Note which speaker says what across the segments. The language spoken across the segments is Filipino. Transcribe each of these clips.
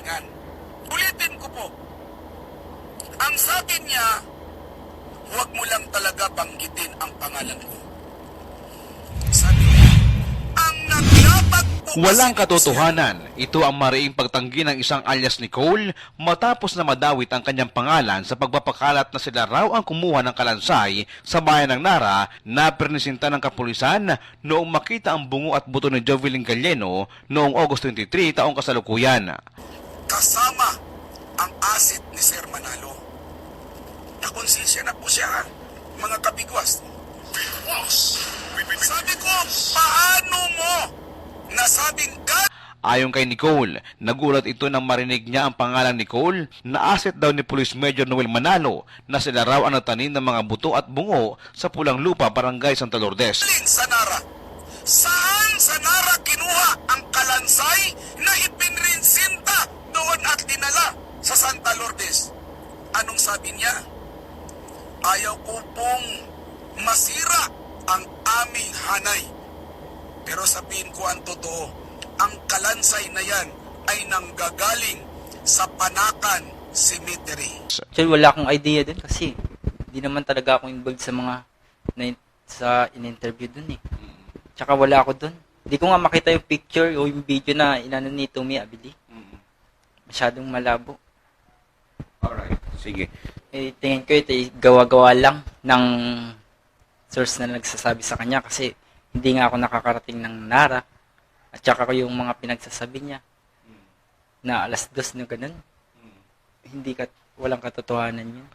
Speaker 1: kasinungalingan. Ulitin ko po, ang sa akin niya, huwag mo lang talaga banggitin ang pangalan ko. Sabi niya, ang naglapag po
Speaker 2: Walang katotohanan. Ito ang mariing pagtanggi ng isang alias ni Cole matapos na madawit ang kanyang pangalan sa pagpapakalat na sila raw ang kumuha ng kalansay sa bayan ng Nara na pernisinta ng kapulisan noong makita ang bungo at buto ni Jovelyn Galleno noong August 23 taong kasalukuyan.
Speaker 1: Kasama ang asset ni Sir Manalo. Nakonsensya na po siya, mga kabigwas. Bigwas? Sabi ko, paano mo nasabing God
Speaker 2: Ayon kay Nicole, nagulat ito nang marinig niya ang pangalan ni Cole na asset daw ni Police Major Noel Manalo na sila raw ang nagtanim ng mga buto at bungo sa Pulang Lupa, Barangay Santa Lourdes.
Speaker 1: galing sa Nara? Saan sa Nara kinuha ang kalansay na ipinrinsinta doon at dinala sa Santa Lourdes? Anong sabi niya? Ayaw ko pong masira ang aming hanay. Pero sabihin ko ang totoo, ang kalansay na yan ay nanggagaling sa Panakan Cemetery.
Speaker 3: Actually, wala akong idea dun kasi hindi naman talaga ako involved sa mga na, sa in-interview dun eh. Tsaka wala ako dun. Hindi ko nga makita yung picture o yung video na inano ni Tumi Abili. Masyadong malabo.
Speaker 2: Sige.
Speaker 3: Eh, tingin ko ito eh, gawa-gawa lang ng source na nagsasabi sa kanya kasi hindi nga ako nakakarating ng Nara. At tsaka ko yung mga pinagsasabi niya na alas dos na ganun. Hindi ka, walang katotohanan yun.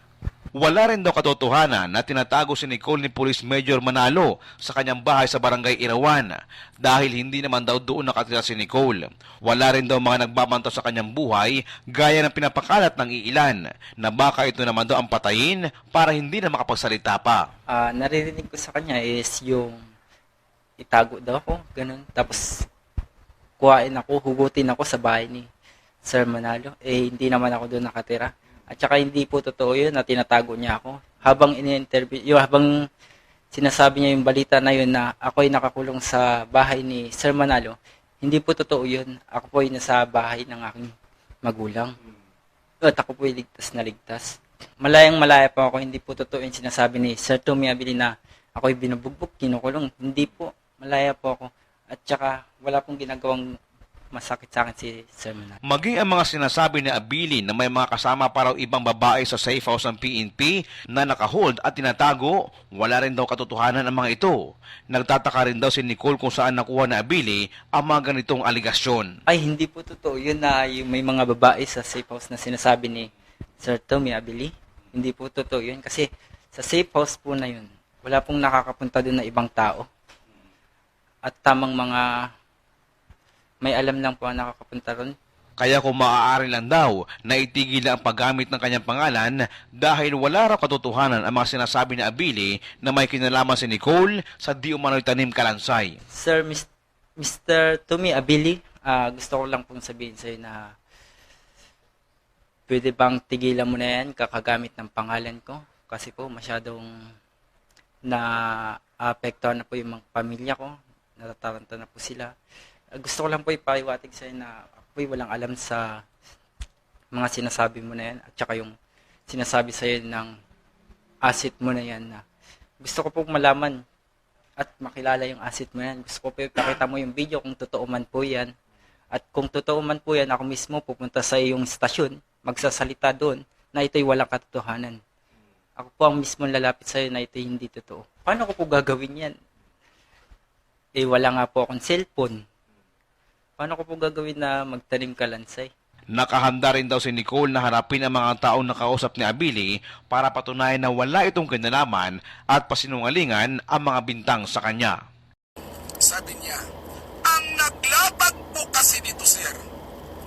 Speaker 2: Wala rin daw katotohanan na tinatago si Nicole ni Police Major Manalo sa kanyang bahay sa barangay Irawan dahil hindi naman daw doon nakatira si Nicole. Wala rin daw mga nagbabanto sa kanyang buhay gaya ng pinapakalat ng iilan na baka ito naman daw ang patayin para hindi na makapagsalita pa.
Speaker 3: Ah, naririnig ko sa kanya is yung itago daw ako, ganun. Tapos kuhain ako, hugutin ako sa bahay ni Sir Manalo. Eh, hindi naman ako doon nakatira. At saka hindi po totoo yun na tinatago niya ako. Habang ini-interview, yung habang sinasabi niya yung balita na yun na ako ay nakakulong sa bahay ni Sir Manalo, hindi po totoo yun. Ako po ay nasa bahay ng aking magulang. At ako po ay ligtas na ligtas. Malayang malaya pa ako, hindi po totoo yung sinasabi ni Sir Tommy Abili na ako ay binubugbog, kinukulong. Hindi po, malaya po ako. At saka wala pong ginagawang masakit sa akin si Sir Manalo.
Speaker 2: Maging ang mga sinasabi ni Abilin na may mga kasama pa raw ibang babae sa safe house ng PNP na nakahold at tinatago, wala rin daw katotohanan ang mga ito. Nagtataka rin daw si Nicole kung saan nakuha na Abili ang mga ganitong aligasyon.
Speaker 3: Ay, hindi po totoo yun na yung may mga babae sa safe house na sinasabi ni Sir Tommy Abili. Hindi po totoo yun kasi sa safe house po na yun, wala pong nakakapunta doon na ibang tao. At tamang mga may alam lang po ang nakakapunta ron.
Speaker 2: Kaya kung maaari lang daw na itigil na ang paggamit ng kanyang pangalan dahil wala raw katotohanan ang mga sinasabi ni Abili na may kinalaman si Nicole sa di umano'y tanim kalansay.
Speaker 3: Sir Mis- Mr. Tommy Abili, ah, gusto ko lang pong sabihin sa'yo na pwede bang tigilan mo na yan kakagamit ng pangalan ko? Kasi po masyadong na apektuhan na po yung mga pamilya ko. Natataranta na po sila. Ah, gusto ko lang po ipaiwatig sa'yo na ako walang alam sa mga sinasabi mo na yan at saka yung sinasabi sa'yo ng asset mo na yan na gusto ko pong malaman at makilala yung asset mo yan. Gusto ko po ipakita mo yung video kung totoo man po yan. At kung totoo man po yan, ako mismo pupunta sa iyong stasyon, magsasalita doon na ito'y walang katotohanan. Ako po ang mismo lalapit sa iyo na ito'y hindi totoo. Paano ko po gagawin yan? Eh, wala nga po akong cellphone. Paano ko po gagawin na magtanim kalansay?
Speaker 2: Nakahanda rin daw si Nicole na harapin ang mga taong nakausap ni Abili para patunayan na wala itong kinalaman at pasinungalingan ang mga bintang sa kanya.
Speaker 1: Sabi niya, ang naglapag po kasi dito, sir,